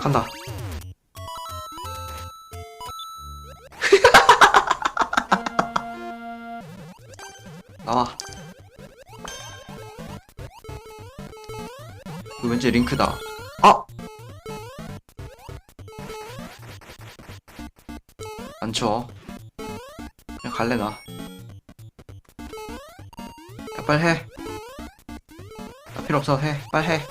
간다. 나와. 이거 왠지 링크다. 아! 안 쳐. 그냥 갈래, 나. 야, 빨리 해. 나 필요 없어, 해. 빨리 해.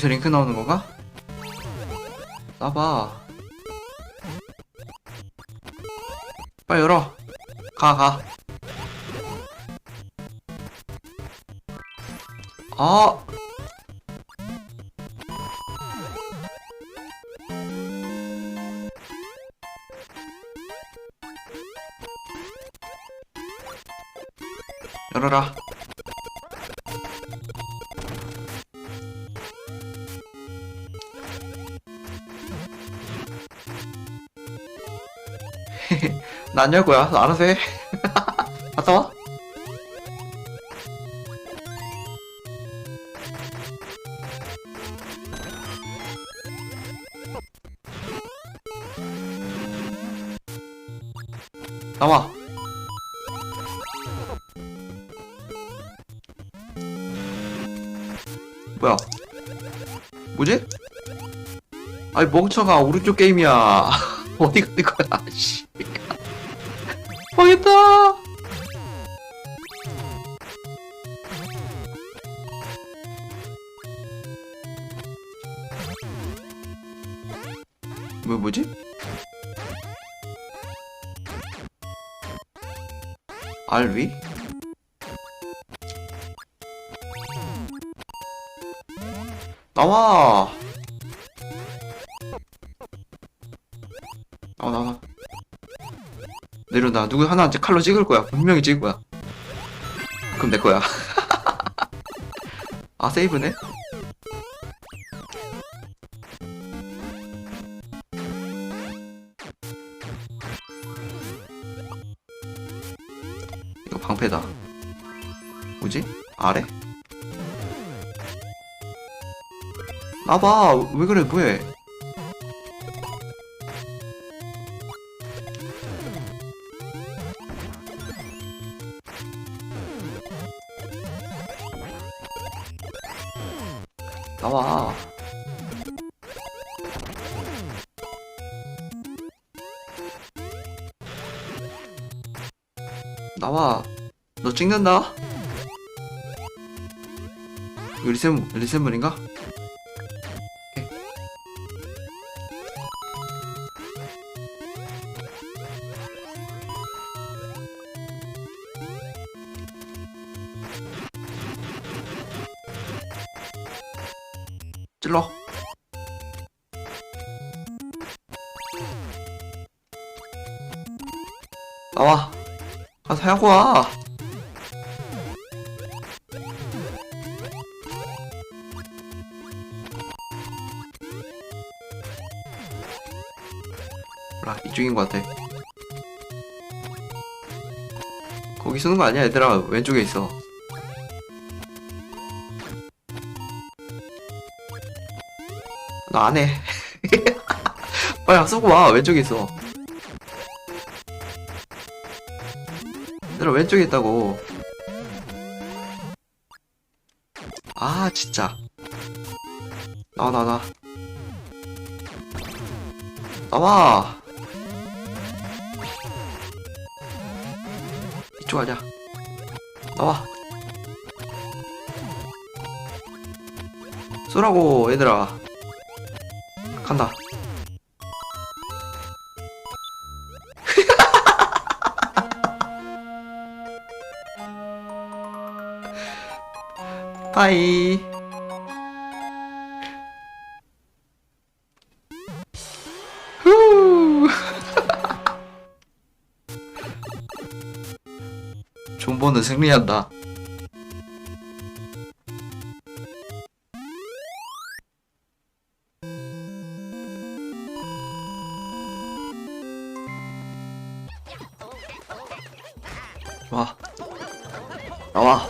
여기서 링크 나오는 건가? 나봐. 빨리 열어. 가, 가. 아! 열어라. 안 열 거야. 너 알아서 해. 갔다 와. 나와. 뭐야? 뭐지? 아이 멍청아 오른쪽 게임이야. 어디 가는 거야? 씨. 망했다. 뭐 뭐지? 알위? 나와. 내려놔. 누구 하나한테 칼로 찍을 거야. 분명히 찍을 거야. 그럼 내 거야. 아 세이브네? 이거 방패다. 뭐지? 아래? 나봐. 왜 그래? 뭐해? 찍는다? 이거 리셈? 오케이. 찔러. 나와. 가서 하고 와. 이쪽인 것 같아. 거기 쓰는 거 아니야, 얘들아. 왼쪽에 있어. 나 안 해. 빨리 안 쏘고 와. 왼쪽에 있어. 얘들아, 왼쪽에 있다고. 아, 진짜. 나와, 나와, 나와. 나와. 아니야. 나와. 쏘라고, 얘들아. 간다. 하이. 존버는 승리한다. 와. 나와.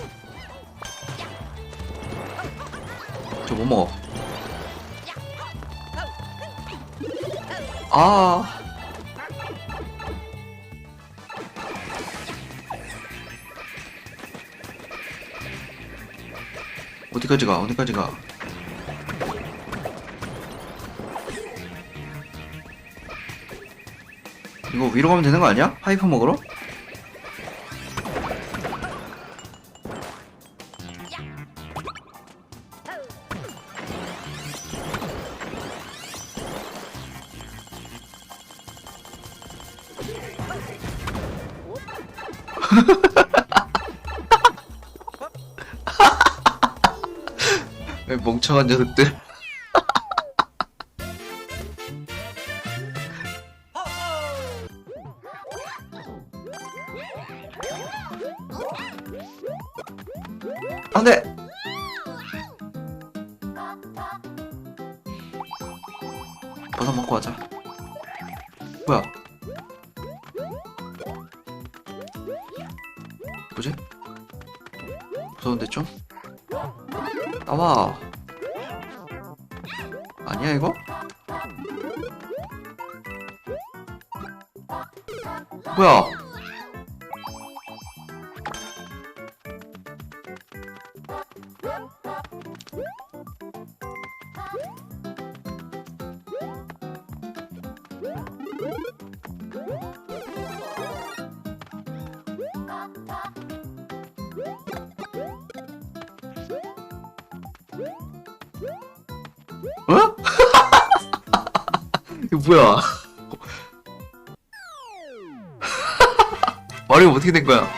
저 못 먹어. 아. 어디까지 가? 어디까지 가? 이거 위로 가면 되는 거 아니야? 파이프 먹으러? 왜 멍청한 녀석들? 안 돼! 버섯 먹고 가자. 어? 이거 뭐야? 마리오 어떻게 된 거야?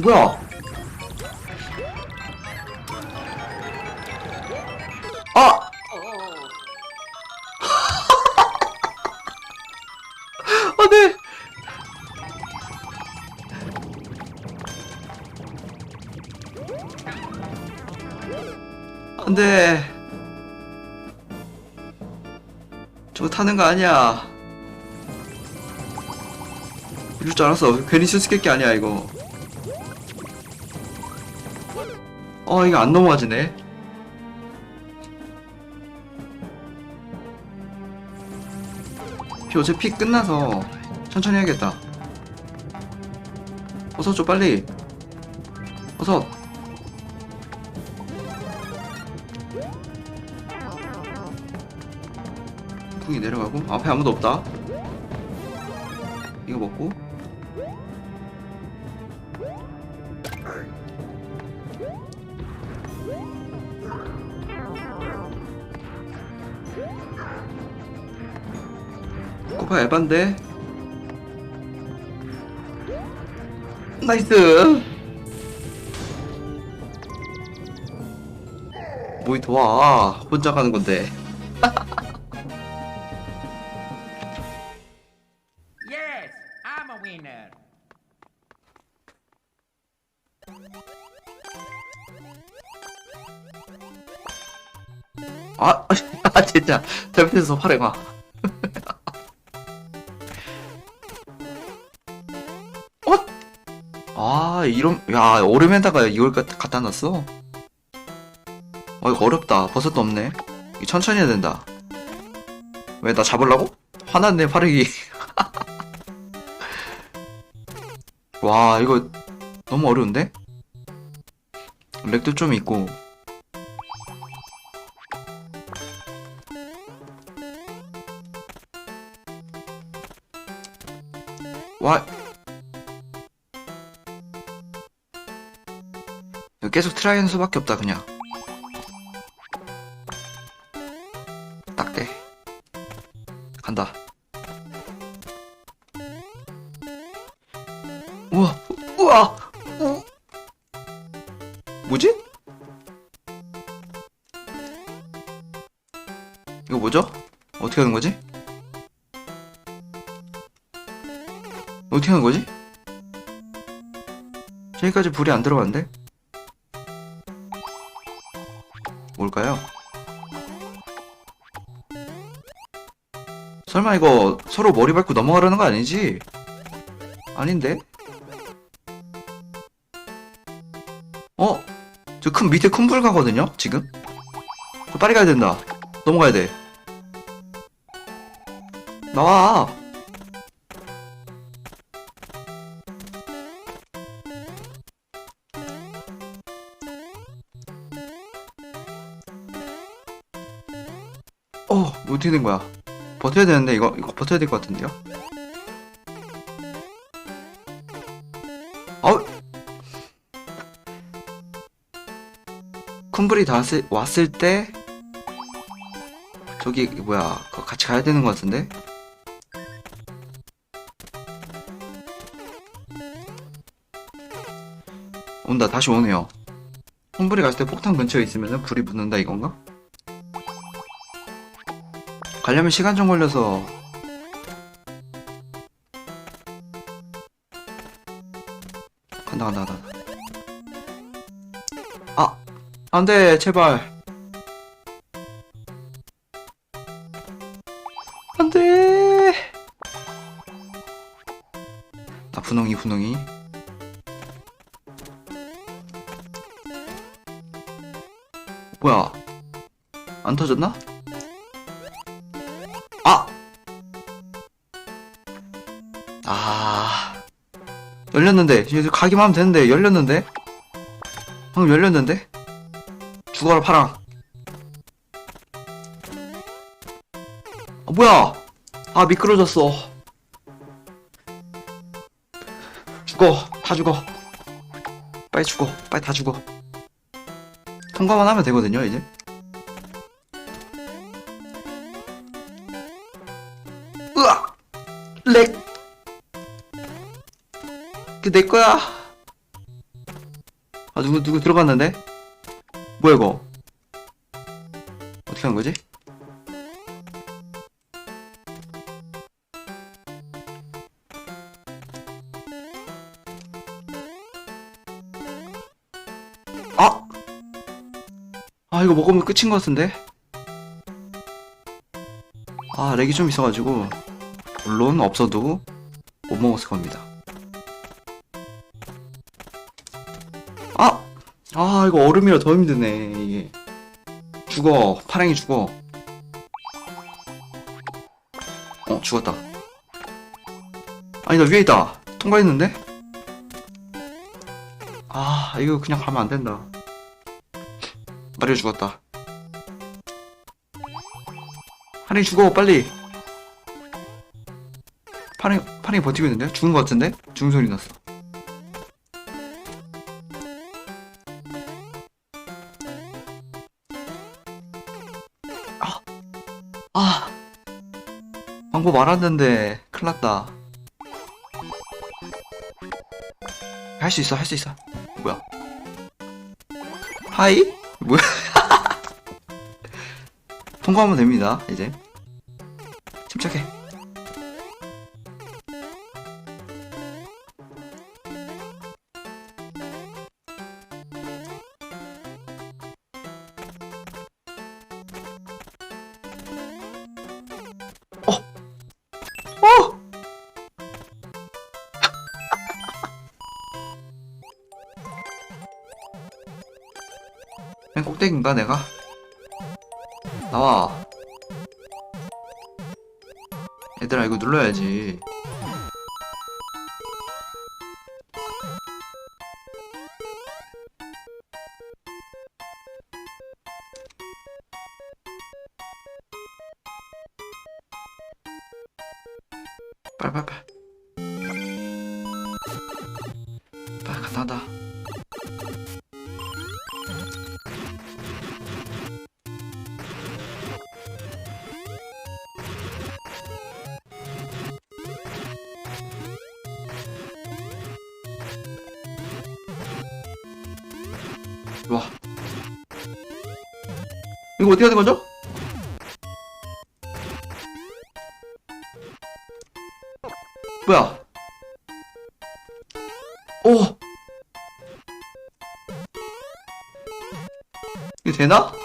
뭐야? 아! 안 돼! 안 돼. 저거 타는 거 아니야. 이럴 줄 알았어. 괜히 수수께끼 아니야, 이거. 어, 이거 안 넘어가지네. 피 어차피 피 끝나서 천천히 해야겠다. 어서 줘, 빨리. 어서. 풍이 내려가고 앞에 아무도 없다. 이거 먹고 에반데 나이스. 뭐이 도와. 혼자 가는 건데. Yes, I'm a winner. 아, 아 진짜. 잘못해서 활행아 아 이런 야 얼음에다가 이걸 갖- 갖다 놨어? 어 이거 어렵다. 버섯도 없네. 천천히 해야 된다. 왜 나 잡으려고? 화났네 파르기 와 이거 너무 어려운데? 렉도 좀 있고 계속 트라이 하는 수밖에 없다 그냥 딱대 간다 우와 우와 우 뭐지? 이거 뭐죠? 어떻게 하는 거지? 어떻게 하는 거지? 저기까지 불이 안 들어갔는데? 뭘까요? 설마 이거 서로 머리 밟고 넘어가려는 거 아니지? 아닌데? 어? 저 큰 밑에 큰 불 가거든요? 지금? 저 빨리 가야 된다. 넘어가야 돼. 나와. 어, 어떻게 된 거야? 버텨야 되는데, 이거, 이거 버텨야 될 것 같은데요? 아우! 큰 불이 다 왔을, 왔을 때, 저기, 뭐야, 같이 가야 되는 것 같은데? 온다, 다시 오네요. 큰 불이 갔을 때 폭탄 근처에 있으면 불이 붙는다, 이건가? 가려면 시간 좀 걸려서. 간다 간다 간다. 아 안돼 제발. 안돼. 나 분홍이 분홍이. 뭐야? 안 터졌나? 열렸는데. 이제 가기만 하면 되는데. 열렸는데? 방금 열렸는데? 죽어라, 파랑. 아, 뭐야! 아, 미끄러졌어. 죽어. 다 죽어. 빨리 죽어. 빨리 다 죽어. 통과만 하면 되거든요, 이제. 그 내 거야. 아, 누구, 누구 들어갔는데? 뭐야, 이거? 어떻게 한 거지? 아! 아, 이거 먹으면 끝인 것 같은데? 아, 렉이 좀 있어가지고. 물론 없어도 못 먹었을 겁니다. 이거 얼음이라 더 힘드네, 이게. 죽어. 파랑이 죽어. 어, 죽었다. 아니, 나 위에 있다. 통과했는데? 아, 이거 그냥 가면 안 된다. 마리오 죽었다. 파랑이 죽어, 빨리! 파랑이, 파랑이 버티고 있는데? 죽은 것 같은데? 죽은 소리 났어. 방법 알았는데 큰일 났다. 할 수 있어 할 수 있어. 뭐야? 하이? 뭐야? 통과하면 됩니다 이제. 침착해 맨 꼭대기인가 내가? 나와 얘들아 이거 눌러야지 어떻게 하는 거죠? 뭐야? 오! 이거 되나?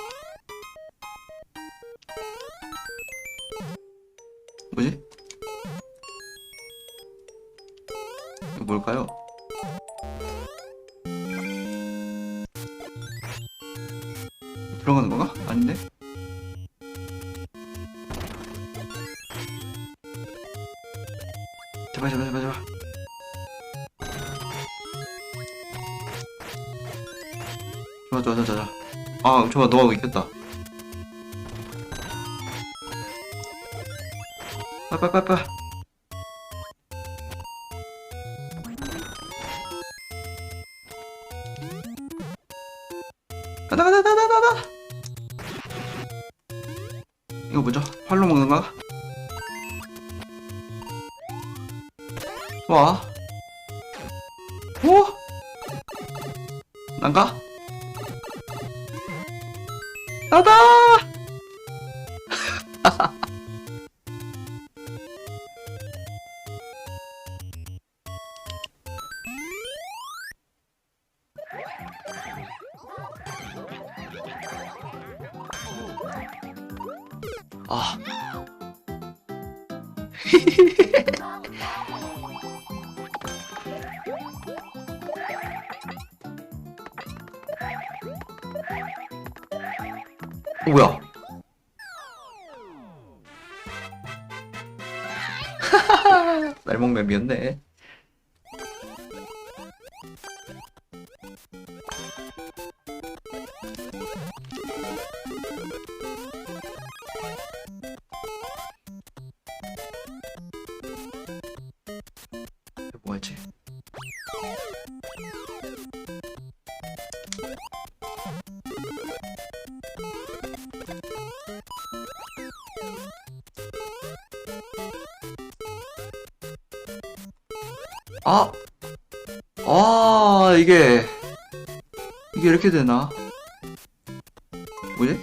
아 좋아 너가 이겼다 빨빨빨빨 가다 가다 가다 가다 이거 뭐죠? 활로 먹는 거? 와. 오? 난가? 나다! 날먹맵이었네. 아, 이게, 이게 이렇게 되나? 뭐지?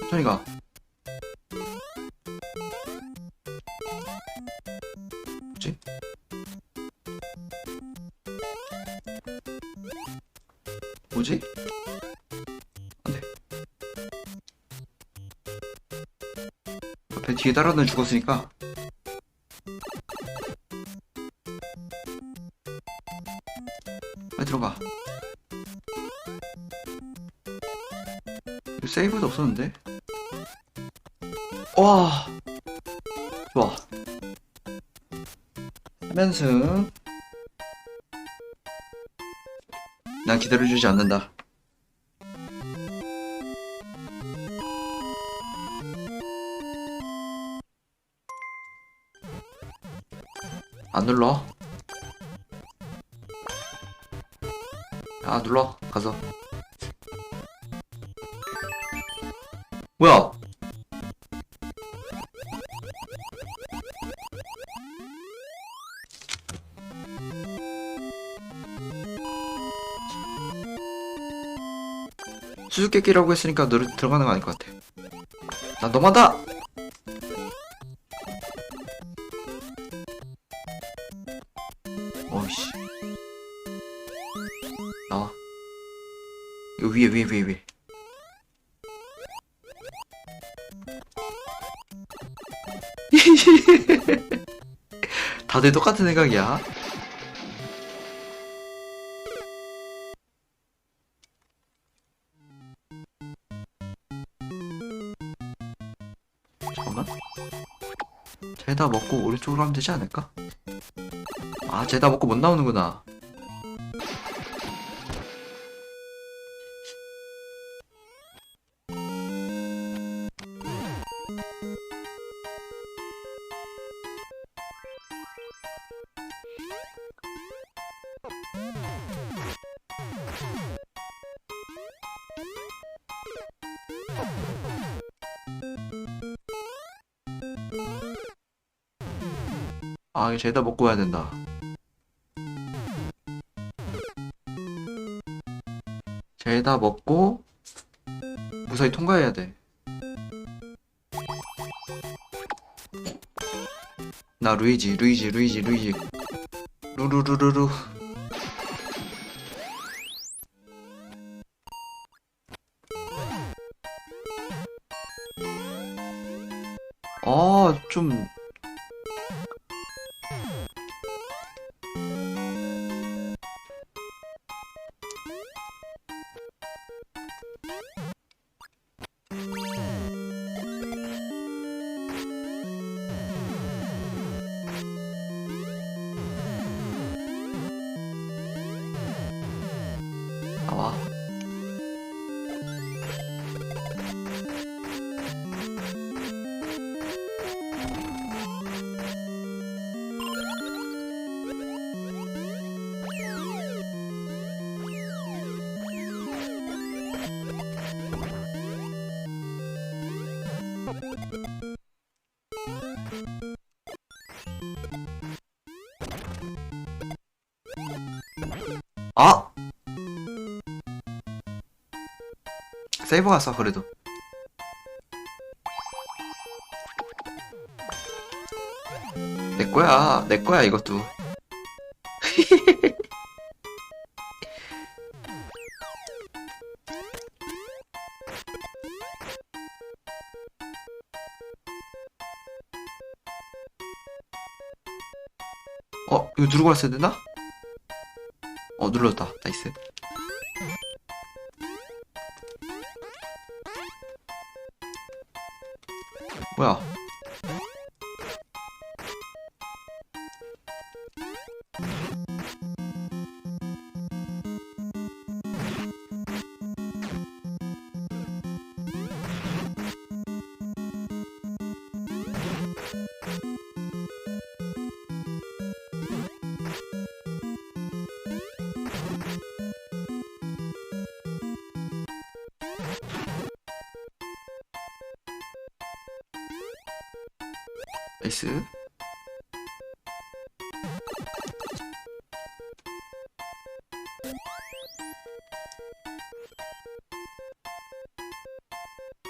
천천히 가. 뒤에 따라는 죽었으니까. 빨리 들어가. 세이브도 없었는데? 와. 좋아. 3연승. 난 기다려주지 않는다. 안 눌러. 아, 눌러. 가서. 뭐야? 수수께끼라고 했으니까 너 들어가는 거 아닐 것 같아. 난 너마다! 다들 똑같은 생각이야. 잠깐만. 쟤다 먹고 오른쪽으로 하면 되지 않을까? 아, 쟤다 먹고 못 나오는구나. 죄다 먹고 와야 된다. 죄다 먹고 무사히 통과해야 돼. 나 루이지, 루이지, 루이지, 루이지. 루루루루루. 세이브 갔어 그래도. 내 거야. 내 거야 이것도. 어 이거 누르고 왔어야 되나? 어 눌렀다. 나이스 뭐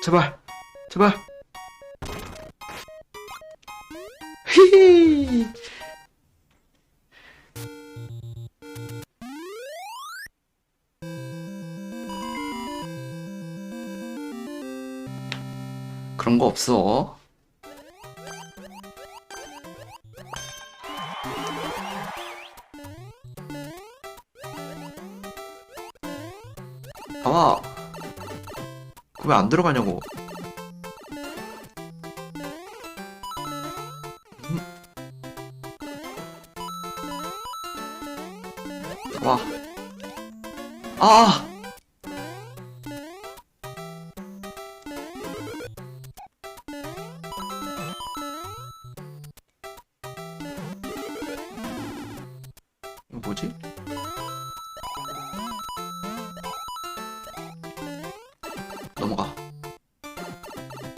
제발 제발 히히 그런 거 없어 안 들어가냐고.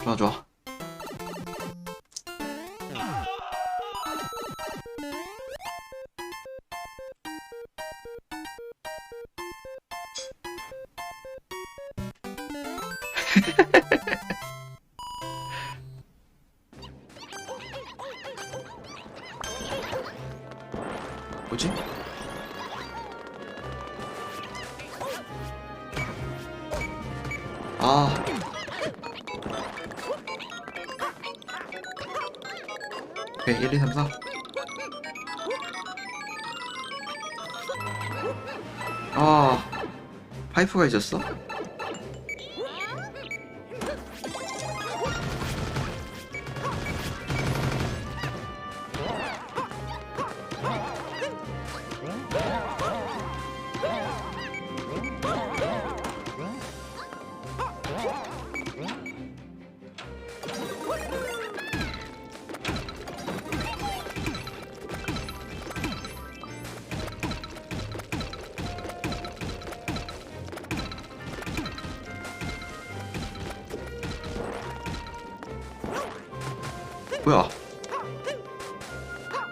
좋아, 좋아. 1, 2, 3, 4. 아, 파이프가 잊었어?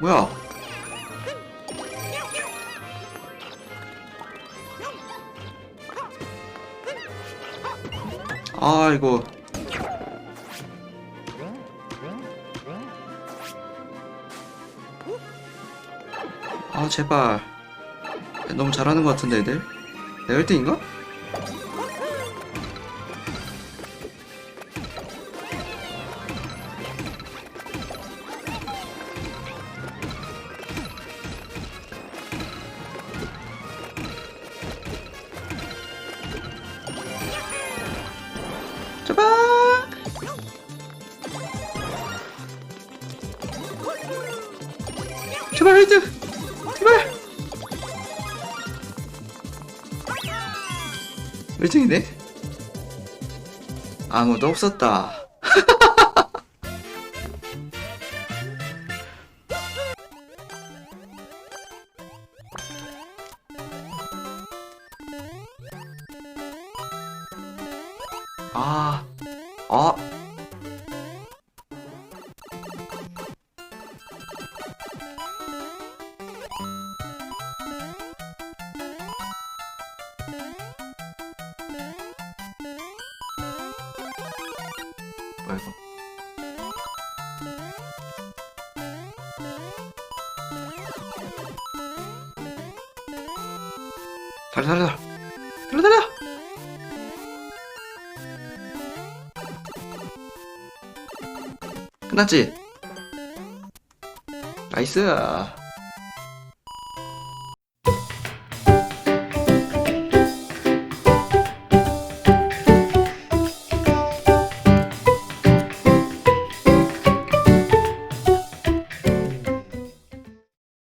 뭐야? 아 이거 아 제발 너무 잘하는 것 같은데 애들 내가 1등인가? 아무도 없었다 아, 아. 끝났지? 나이스